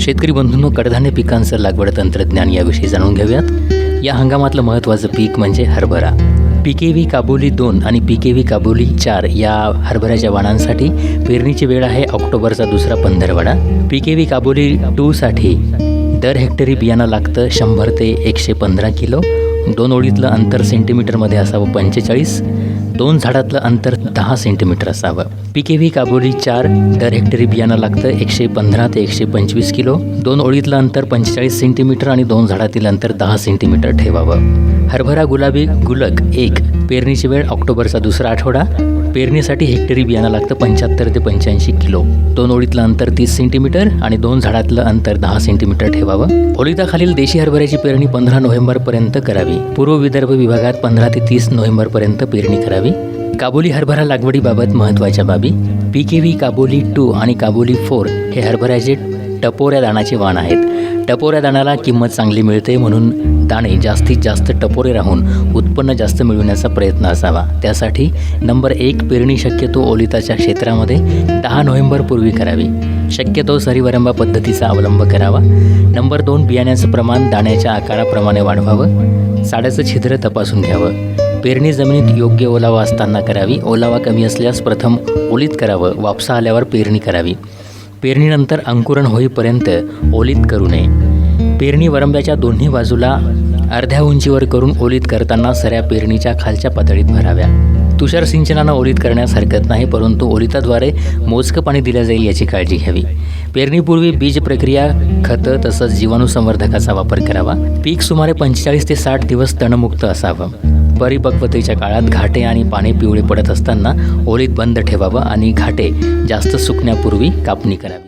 शेतकरी बंधूंनो कडधान्य पिकांचं लागवड तंत्रज्ञान याविषयी जाणून घेऊयात. या हंगामातलं महत्त्वाचं पीक म्हणजे हरभरा. पीकेव्ही काबोली दोन आणि पीकेव्ही काबोली चार या हरभऱ्याच्या वाणांसाठी पेरणीची वेळ आहे ऑक्टोबरचा दुसरा पंधरवडा. पीकेव्ही काबोली टूसाठी दर हेक्टरी बियाणं लागतं शंभर ते एकशे पंधरा किलो. दोन ओळीतलं अंतर सेंटीमीटरमध्ये असावं पंचेचाळीस. दोन झाडातलं अंतर दहा सेंटीमीटर असावं. पीकेव्ही काबोली चार दर हेक्टरी बियाणं लागतं. एकशे पंधरा ते एकशे पंचवीस किलो. दोन ओळीतलं अंतर पंचेचाळीस सेंटीमीटर आणि दोन झाडातील अंतर दहा सेंटीमीटर ठेवावं. हरभरा गुलाबी गुलक एक. पेरणीची वेळ ऑक्टोबरचा दुसरा आठवडा. पेरणीसाठी हेक्टरी बियाणं लागतं पंच्याहत्तर ते पंच्याऐंशी किलो. दोन ओळीतलं अंतर तीस सेंटीमीटर आणि दोन झाडातलं अंतर दहा सेंटीमीटर ठेवावं. ओळीताखालील देशी हरभऱ्याची पेरणी पंधरा नोव्हेंबरपर्यंत करावी. पूर्व विदर्भ विभागात पंधरा ते तीस नोव्हेंबरपर्यंत पेरणी करावी. काबोली हरभरा लागवडीबाबत महत्त्वाच्या बाबी. P K V Kabuli two आणि काबोली फोर हे हरभऱ्याचे टपोऱ्या दाणाचे वाण आहेत. टपोऱ्या दाणाला किंमत चांगली मिळते म्हणून दाणे जास्तीत जास्त टपोरे राहून उत्पन्न जास्त मिळवण्याचा प्रयत्न असावा. त्यासाठी नंबर एक पेरणी शक्यतो ओलिताच्या क्षेत्रामध्ये दहा नोव्हेंबरपूर्वी करावी. शक्यतो सरीवरंबा पद्धतीचा अवलंब करावा. नंबर दोन बियाण्याचं प्रमाण दाण्याच्या आकाराप्रमाणे वाढवावं. साड्याचं छिद्र तपासून घ्यावं. पेरणी जमिनीत योग्य ओलावा असताना करावी. ओलावा कमी असल्यास प्रथम ओलीत करावं. वापसा आल्यावर पेरणी करावी. पेरणीनंतर अंकुरण होईपर्यंत ओलीत करू नये. पेरणी वरंब्याच्या दोन्ही बाजूला अर्ध्या उंचीवर करून ओलीत करताना सऱ्या पेरणीच्या खालच्या पातळीत भराव्या. तुषार सिंचनानं ओलीत करण्यास हरकत नाही परंतु ओलिताद्वारे मोजकं पाणी दिलं जाईल याची काळजी घ्यावी. पेरणीपूर्वी बीज प्रक्रिया खतं तसंच जीवाणूसंवर्धकाचा वापर करावा. पीक सुमारे पंचेचाळीस ते साठ दिवस तणमुक्त असावं. परिपक्वतेच्या काळात घाटे आणि पाने पिवळे पडत असताना ओलीत बंद ठेवावं आणि घाटे जास्त सुकण्यापूर्वी कापणी करावी.